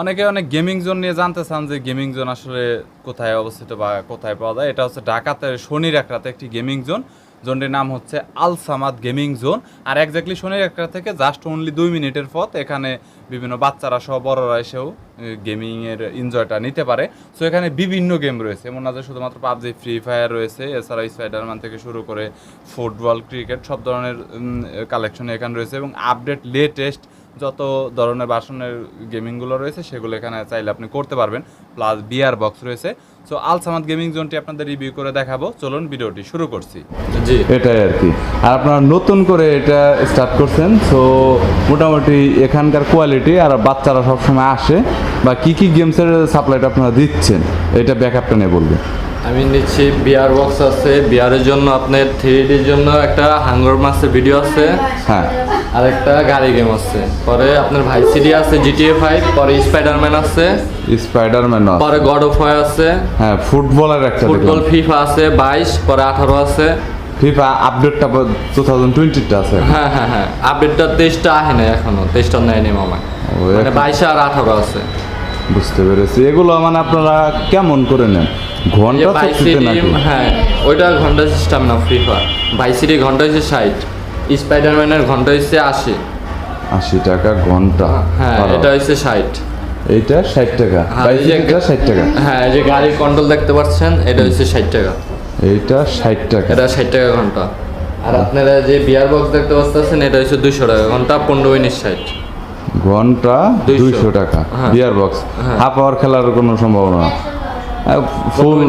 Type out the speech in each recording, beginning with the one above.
অনেকে অনেক gaming zone নিয়ে জানতে চান যে গেমিং জোন আসলে কোথায় অবস্থিত বা কোথায় পাওয়া যায়। এটা হচ্ছে ঢাকাতে শনির একরাতে একটি গেমিং জোন জোনটির নাম হচ্ছে আল সামাদ গেমিং জোন আর একজাক্টলি শনির একটা থেকে জাস্ট অনলি দুই মিনিটের পথ। এখানে বিভিন্ন বাচ্চারা সহ বড়রা এসেও গেমিংয়ের এনজয়টা নিতে পারে। সো এখানে বিভিন্ন গেম রয়েছে। এমন না যে শুধুমাত্র পাবজি ফ্রি ফায়ার রয়েছে। এছাড়া স্পাইডারম্যান থেকে শুরু করে ফুটবল ক্রিকেট সব ধরনের কালেকশন এখানে রয়েছে। এবং আপডেট লেটেস্ট যত ধরনের বাসনের গেমিংগুলো রয়েছে, সেগুলো এখানে চাইলে আপনি করতে পারবেন প্লাস বিয়ার বক্স রয়েছে। সো আলসামাদ গেমিং জোনটি আপনাদের রিভিউ করে দেখাবো। চলুন ভিডিওটি শুরু করছি। জি, এটাই আর কি। আর আপনারা নতুন করে এটা স্টার্ট করছেন সো মোটামুটি এখানকার কোয়ালিটি আর বাচ্চারা সবসময় আসে, বা কি কি গেমসের সাপ্লাইটা আপনারা দিচ্ছেন, এটা ব্যাকআপটা নিয়ে বলবেন। আমি নিচ্ছি বিয়ার বক্স আছে। বিয়ারের জন্য আপনার থ্রি ডির জন্য একটা হাঙ্গর মাসের ভিডিও আছে। হ্যাঁ। আর একটা গাড়ি গেম আছে। পরে আপনার ভাই সিডি আছে জিটিএ ফাইভ পরে স্পাইডারম্যান আছে। স্পাইডারম্যান পরে গড অফ ওয়ার আছে। হ্যাঁ ফুটবলের একটা ফুটবল ফিফা আছে বাইশ পরে আঠারো আছে। ফিফা আপডেটটা টু থাউজেন্ড টোয়েন্টিটা আছে। হ্যাঁ হ্যাঁ হ্যাঁ। আপডেটটা তেইশটা আহে না এখনও। তেইশটা নেয়নি মামা মানে বাইশে আর আঠারো আছে। বুঝতে পেরেছি। এগুলো মানে আপনারা কেমন করে নেন? ঘণ্টা হ্যাঁ ওইটা ঘণ্টা সিস্টেম না ফিফা ভাই সিডি ঘণ্টা হচ্ছে ষাট। স্পাইডারম্যানের ঘণ্টা হচ্ছে আশি। আশি টাকা ঘণ্টা হ্যাঁ এটা হচ্ছে ষাট। এইটা ষাট টাকা। হ্যাঁ, যে- ষাট টাকা। হ্যাঁ এই যে গাড়ির কন্ট্রোল দেখতে পাচ্ছেন এটা হচ্ছে ষাট টাকা। এইটা ষাট টাকা। এটা ষাট টাকা ঘণ্টা। আর আপনারা যে বিয়ার বক্স দেখতে পাচ্ছেন এটা হচ্ছে দুশো টাকা। ঘণ্টা পনেরো মিনিট ষাট। ঘণ্টা দুইশো। টাকা হ্যাঁ। বিয়ার বক্স হ্যাঁ। হাফ আওয়ার খেলার কোনো সম্ভাবনা? ফুল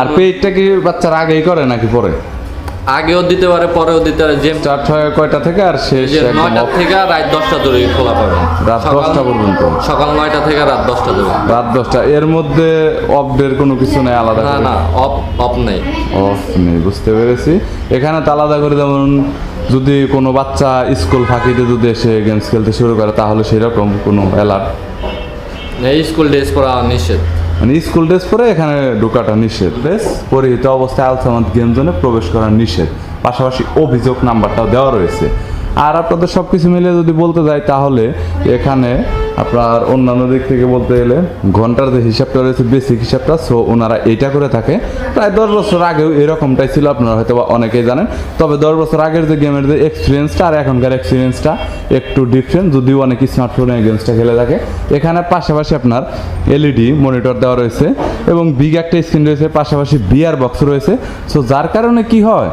আর পেইডটা কি বাচ্চারা আগেই করে নাকি পরে? আগেও দিতে পারে পরেও দিতে পারে। যে স্টার্ট হয় কয়টা থেকে আর শেষ নয়টা। থেকে রাত দশটা ধরে খোলা পাবে রাত 10টা পর্যন্ত। সকাল নয়টা থেকে রাত দশটা ধরে। রাত দশটা। এর মধ্যে অফডের কোনো কিছু নেই আলাদা না না অফ অফ নেই। অফ নেই বুঝতে পেরেছি। এখানে তো আলাদা করে যেমন যদি কোনো বাচ্চা স্কুল ফাঁকিতে যদি এসে গেমস খেলতে শুরু করে তাহলে সেরকম কোনো অ্যালার্ট এই স্কুল ড্রেস পরা নিষেধ। মানে স্কুল ড্রেস পরে এখানে ঢোকাটা নিষেধ। ড্রেস পরিহিত অবস্থায় আলসামাত গেম জোনে প্রবেশ করা নিষেধ। পাশাপাশি অভিযোগ নাম্বারটাও দেওয়া রয়েছে। আর আপনাদের সব কিছু মিলে যদি বলতে যাই তাহলে এখানে আপনার অন্যান্য দিক থেকে বলতে গেলে, ঘণ্টার যে হিসাবটা রয়েছে বেসিক হিসাবটা সো ওনারা এইটা করে থাকে। প্রায় দশ বছর আগেও এরকমটাই ছিল, আপনারা হয়তো বা অনেকেই জানেন। তবে দশ বছর আগের যে গেমের যে এক্সপিরিয়েন্সটা আর এখনকার এক্সপিরিয়েন্সটা একটু ডিফারেন্ট যদিও অনেক স্মার্টফোনে গেমসটা খেলে থাকে। এখানে পাশাপাশি আপনার এলইডি মনিটর দেওয়া রয়েছে এবং বিগ একটা স্ক্রিন রয়েছে, পাশাপাশি বিয়ার বক্স রয়েছে। সো যার কারণে কি হয়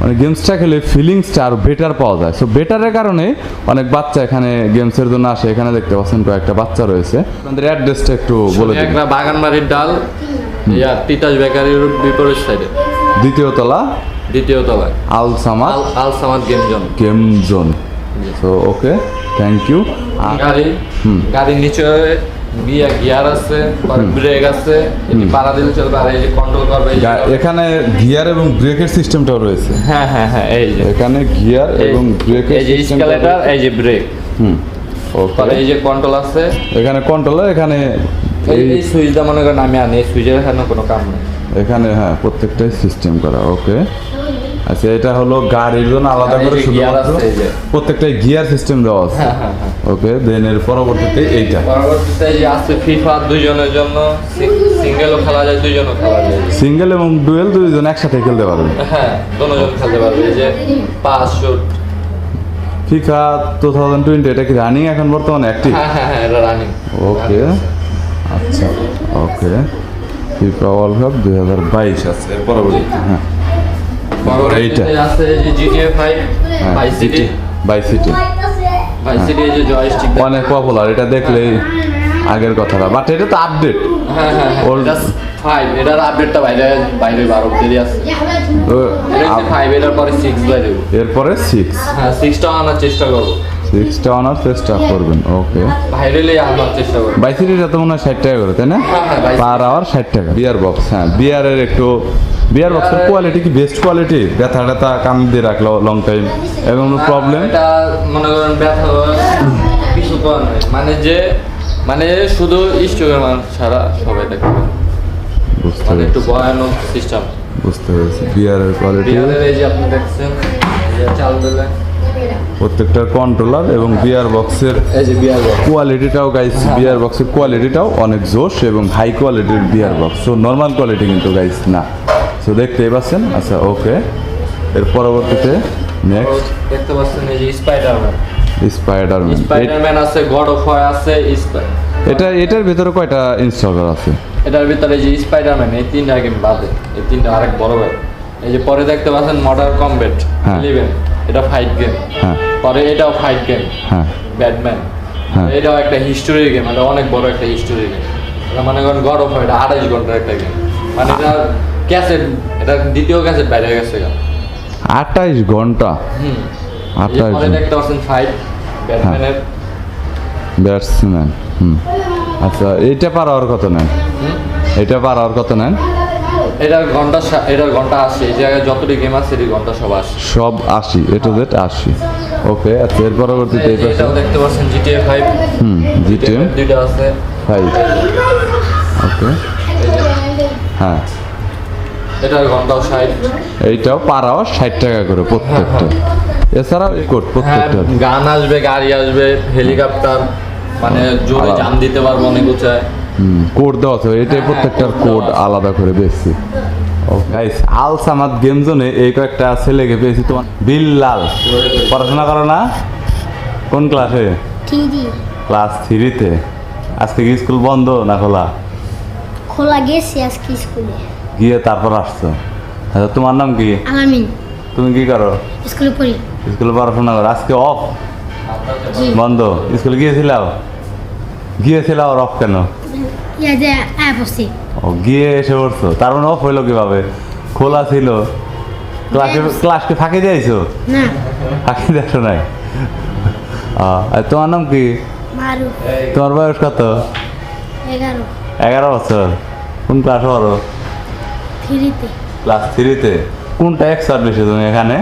মানে গেমসটা খেলে ফিলিংসটা আরও বেটার পাওয়া যায়। সো বেটারের কারণে অনেক বাচ্চা এখানে গেমসের জন্য আসে। এখানে দেখতে পাচ্ছেন কয়েকটা বাচ্চা রয়েছে। আপনাদের অ্যাড্রেসটা একটু বলে দিন। একটা বাগানবাড়ির ডাল ইয়া তিতাস বেকারির বিপরীত সাইডে। দ্বিতীয় তলা? দ্বিতীয় তলায়। Al Samad? Al Al Samad game zone game zone so okay thank you গাড়ি গাড়ির নিচে গিয়া গিয়ার আছে ব্রেক আছে এটি পাড়া দিলে চলবে আর এই যে কন্ট্রোল করবে এখানে গিয়ার এবং ব্রেকের সিস্টেমটাও রয়েছে। হ্যাঁ হ্যাঁ হ্যাঁ এই যে। এখানে গিয়ার এবং ব্রেকের এই যে স্কেলেটার এই যে ব্রেক হুম ওকে। এই যে কন্ট্রোল আছে। এখানে কন্ট্রোলার এখানে এই সুইচটা মনে করেন আমি আনি এই সুইচের এখানে কোনো কাম নেই। এখানে হ্যাঁ প্রত্যেকটাই সিস্টেম করা ওকে। আচ্ছা এটা হলো গাড়ির জন্য আলাদা করে যে gear শুধুমাত্র প্রত্যেকটাই গিয়ার সিস্টেম দেওয়া আছে। হ্যাঁ হ্যাঁ হ্যাঁ। ওকে দেন এর পরবর্তীতে এইটা। পরবর্তীতে যে আছে ফিফা দুইজনের জন্য সিঙ্গেলও খেলা যায় দুইজনও খেলা যায়। সিঙ্গেল এবং ডুয়েল দুইজন একসাথে খেলতে পারবে। হ্যাঁ দুজন খেলতে পারবে। এই যে pass shoot FIFA two thousand twenty এটা কি রানিং এখন বর্তমানে অ্যাক্টিভ হ্যাঁ হ্যাঁ হ্যাঁ এটা রানিং ওকে আচ্ছা ওকে ফিফা ওয়ার্ল্ড কাপ দুই হাজার বাইশ আছে এর পরবর্তীতে হ্যাঁ। পরবর্তীতে এইটা। আছে জিটিএ ফাইভ ভাই সিটি বাই সিটি অনেক পপুলার এটা দেখলেই আগের কথাটা। বাট এটা তো আপডেট হ্যাঁ হ্যাঁ ফাইভ এটার আপডেটটা বাইরে বাইরে বারো দেরি আছে। ফাইভ এটার পরে সিক্স বাইরে এরপরে সিক্স হ্যাঁ সিক্সটা আনার চেষ্টা করব। সিক্সটা আনার চেষ্টা করবেন ওকে বাইরে লিয়ে চেষ্টা করব বাই সিটিটা তো মনে হয় ষাট টাকা করে তাই না? হ্যাঁ, হ্যাঁ, পার আওয়ার ষাট টাকা। বিয়ার বক্স হ্যাঁ বিয়ারের একটু বিয়ার বক্সের কোয়ালিটি কি? বেস্ট কোয়ালিটি ব্যথা ট্যাথা কান দিয়ে রাখল লং টাইম এবং প্রবলেম এটা মনে করেন ব্যথা কিছু মানে যে মানে শুধু স্টোকের মানুষ ছাড়া সবাই দেখবে। বুঝতে মানে একটু পেরেছি। ভয়ানক সিস্টেম বুঝতে পেরেছি। বিয়ারের কোয়ালিটি বিহারের এই যে আপনি দেখছেন চাল দিলে প্রত্যেকটার কন্ট্রোলার এবং বিয়ার বক্সের কোয়ালিটিটাও গাইস বিয়ার বক্সের কোয়ালিটিটাও অনেক জোশ এবং হাই কোয়ালিটির VR box so normal quality কিন্তু গাইস না। সো দেখতেই পাচ্ছেন? আচ্ছা ওকে এর পরবর্তীতে নেক্সট দেখতে পাচ্ছেন এই যে স্পাইডারম্যান স্পাইডারম্যান স্পাইডারম্যান আছে গড অফ ওয়ার আছে এটা এটার ভিতরে কয়টা ইনস্টলার আছে? এটার ভিতরে যে স্পাইডারম্যান এই তিনটা গেম বাদে। এই তিনটা আরেক বড় ভাই। এই যে পরে দেখতে পাচ্ছেন মডার্ন কমব্যাট 11 এটা ফাইট গেম হ্যাঁ। পরে এটাও ফাইট গেম হ্যাঁ। ব্যাটম্যান হ্যাঁ। এটাও একটা হিস্টোরি গেম এটা অনেক বড় একটা হিস্টোরি গেম এটা মনে করেন গড অফ এটা আড়াইশ ঘণ্টার একটা গেম মানে এটা ক্যাসেট এটা দ্বিতীয় ক্যাসেট বাইরে গেছে গা। আঠাইশ ঘণ্টা? আঠাইশ পরে দেখতে ফাইট ব্যাটম্যানের ব্যাটসম্যান হুম। আচ্ছা এইটা পারাওয়ার কত নেন। এটা পারাওয়ার কত নেন? এটার ঘণ্টা এটার ঘণ্টা আসে এই জায়গায় যতটি গেম আছে এই ঘণ্টা সব আসে সব আশি এটো জেড আশি। ওকে আচ্ছা এর পরবর্তীতে এই এটা এটাও দেখতে পাচ্ছেন জিটিএ ফাইভ হুম জিটিএম দুইটা আছে। ফাইভ ওকে হ্যাঁ। এটার ঘন্টাও ষাট। এইটাও পার আওয়ার ষাট টাকা করে প্রত্যেকটা। এছাড়াও এই হ্যাঁ প্রত্যেকটা। গান আসবে গাড়ি আসবে হেলিকপ্টার মানে জোরে। জাম দিতে পারব অনেক উঁচায়। কোড দেওয়া আছে এটাই প্রত্যেকটার কোড আলাদা করে বেশি ও গাইস আল সামাদ গেম জোনে এই কয়েকটা ছেলেকে পেয়েছি তোমার। বিল্লাল পড়াশোনা করো না? কোন ক্লাসে ক্লাস থ্রিতে আজকে কি স্কুল বন্ধ না খোলা? খোলা গেছি আজকে স্কুলে গিয়ে তারপর আসছো। আচ্ছা তোমার নাম কি? আলামিন। তুমি কি করো? স্কুলে পড়ি। স্কুলে পড়াশোনা করো। আজকে অফ বন্ধ। স্কুলে গিয়েছিলাও? গিয়েছিলাও অফ কেন? যে অ্যাপ আছে ও গিয়ে এসে পড়ছো। তার মানে অফ হইল কীভাবে? খোলা ছিল। ক্লাসে ক্লাসকে ফাঁকি দিয়েছ? না। ফাঁকি দেখো নাই? আহ, আর তোমার নাম কি? তোমার বয়স কত? এগারো। এগারো বছর। কোন ক্লাস পড়ো? থ্রিতে। ক্লাস থ্রিতে? কোনটা বেশি তুমি এখানে?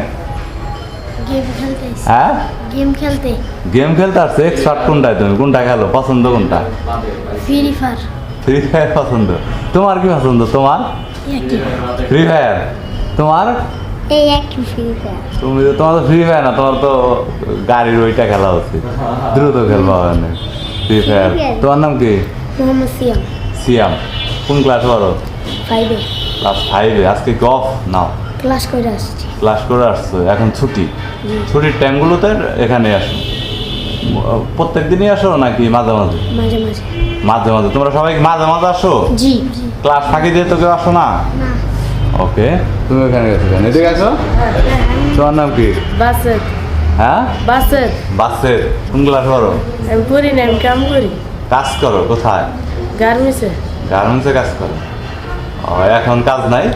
গেম খেলতে আইছি। হ্যাঁ? গেম খেলতে। গেম খেলতে আসছো? এক্সপার্ট কোনটায় তুমি? কোনটা খেলো? পছন্দ কোনটা? ফ্রি ফায়ার ফ্রি ফায়ার পছন্দ? তোমার কি পছন্দ? তোমার? ফ্রি ফায়ার তোমার? তুমি তো তোমার তো ফ্রি ফায়ার না তোমার তো গাড়ির ওইটা খেলা উচিত। দ্রুত খেলবা হবে ফ্রি ফায়ার তোমার নাম কি? সিয়াম। সিয়াম। কোন ক্লাস পড়ো? ফাইভে ক্লাস ফাইভে আজকে অফ নাও। ক্লাস করে আসছি। ক্লাস করে আসছো। এখন ছুটি। ছুটির টাইমগুলোতে এখানে আসো। প্রত্যেক দিনই আসো নাকি মাঝে মাঝে? মাঝে মাঝে। মাঝে মাঝে। তোমরা সবাই মাঝে মাঝে আসো? জি। ক্লাস ফাঁকি দিয়ে তো কেউ আসো না? না। ওকে। তুমি ওখানে গেছো কেন? এদিকে আসো তোমার নাম কি? বাসের হ্যাঁ? বাসের বাসের কোন ক্লাস পড়ো? আমি করি না আমি কাম করি। কাজ করো কোথায়? গার্মেন্টসে। গার্মেন্টসে কাজ করো। ও, এখন কাজ নাই?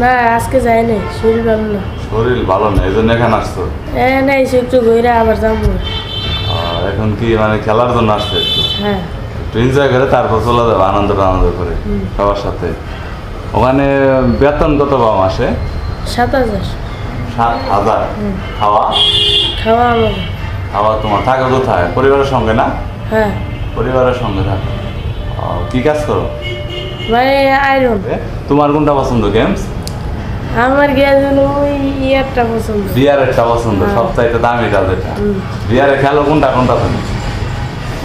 না আজকে যাই নাই শরীর ভালো না। শরীর ভালো নেই এই জন্য এখানে আসছো? এ না একটু ঘুরে আবার যাব। ও, এখন কি মানে খেলার জন্য আসছে একটু? হ্যাঁ। একটু এনজয় করে তারপর চলে যাব আনন্দ আনন্দ করে সবার সাথে। ওখানে বেতন কত পাও মাসে? সাত হাজার। সাত হাজার। খাওয়া? খাওয়া খাওয়া তোমার থাকো কোথায়? পরিবারের সঙ্গে না? হ্যাঁ। পরিবারের সঙ্গে থাকো। কি কাজ করো? মানে আয়রন তোমার কোনটা পছন্দ গেমস আমার হলো ওই ইয়ারটা পছন্দ। বিয়ারেরটা পছন্দ সবচাইতে দামি কাজ এটা। বিয়ারে খেলো কোনটা কোনটা তুমি?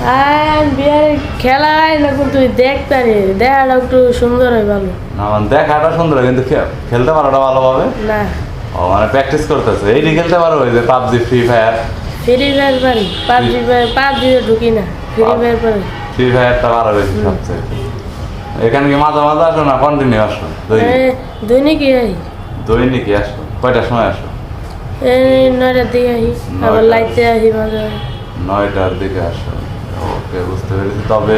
আর বিয়ার খেলা হয় না কিন্তু দেখতে রে। দেখাটা একটু সুন্দর হয় ভালো। না মানে দেখাটা সুন্দর কিন্তু খে- খেলতে পারোটা ভালোভাবে? না। ও মানে প্র্যাকটিস করতেছে। এইটি খেলতে পারো ওই যে PUBG free fire free fire পারি। পাবজি পাবজিতে ঢুকি না। ফ্রি ফায়ার পারি। ফ্রি ফায়ারটা ভালো বেশি সবচেয়ে। এখানে কি মাঝে মাঝে আসো না কন্টিনিউ আসো? দৈনিকই আই। দৈনিকই আসো। কয়টার সময় আসো? এই নয়টার দিকে আহি আবার আহি মাঝে মাঝে। নয়টার দিকে আসো। ওকে বুঝতে পেরেছি? তবে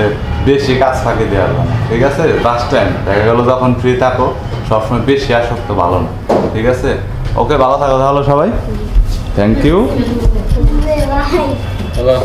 বেশি কাজ ফাঁকি দেওয়া যাবে না। ঠিক আছে? লাস্ট টাইম দেখা গেলো যখন ফ্রি থাকো সবসময় বেশি আসক্ত ভালো না। ঠিক আছে? ওকে ভালো থাকো তাহলে সবাই। Thank you hello